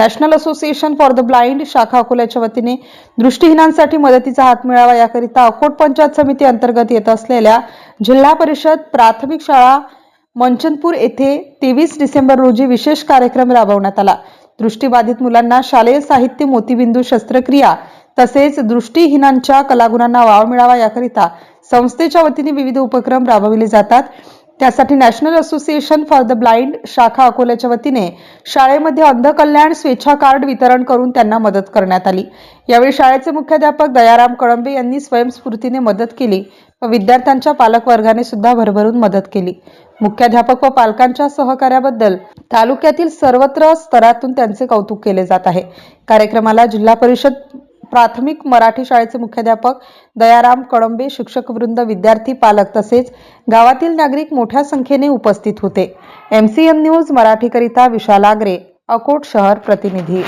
National association for the blind शाखा अकोल्याच्या वतीने दृष्टीहीनांसाठी मदतीचा हात मिळावा याकरिता अकोट पंचायत समिती अंतर्गत येत असलेल्या जिल्हा परिषद प्राथमिक शाळा मंचनपूर येथे तेवीस डिसेंबर रोजी विशेष कार्यक्रम राबवण्यात आला. दृष्टीबाधित मुलांना शालेय साहित्य मोतीबिंदू शस्त्रक्रिया तसेच दृष्टीहीनांच्या कलागुणांना वाव मिळावा याकरिता संस्थेच्या वतीने विविध उपक्रम राबविले जातात. त्यासाठी national association for the blind शाखा अकोल्याच्या वतीने शाळेमध्ये अंध कल्याण स्वेच्छा कार्ड वितरण करून त्यांना मदत करण्यात आली. यावेळी शाळेचे मुख्याध्यापक दयाराम कळंबे यांनी स्वयंस्फूर्तीने मदत केली व विद्यार्थ्यांच्या पालकवर्गाने सुद्धा भरभरून मदत केली. मुख्याध्यापक व पालकांच्या सहकार्याबद्दल तालुक्यातील सर्वत्र स्तरातून त्यांचे कौतुक केले जात आहे. कार्यक्रमाला जिल्हा परिषद प्राथमिक मराठी शाळेचे मुख्याध्यापक दयाराम कळंबे शिक्षक वृंद विद्यार्थी पालक तसेच गावातील नागरिक मोठ्या संख्येने उपस्थित होते. एम सी एन न्यूज मराठीकरिता विशाल आगरे अकोट शहर प्रतिनिधी.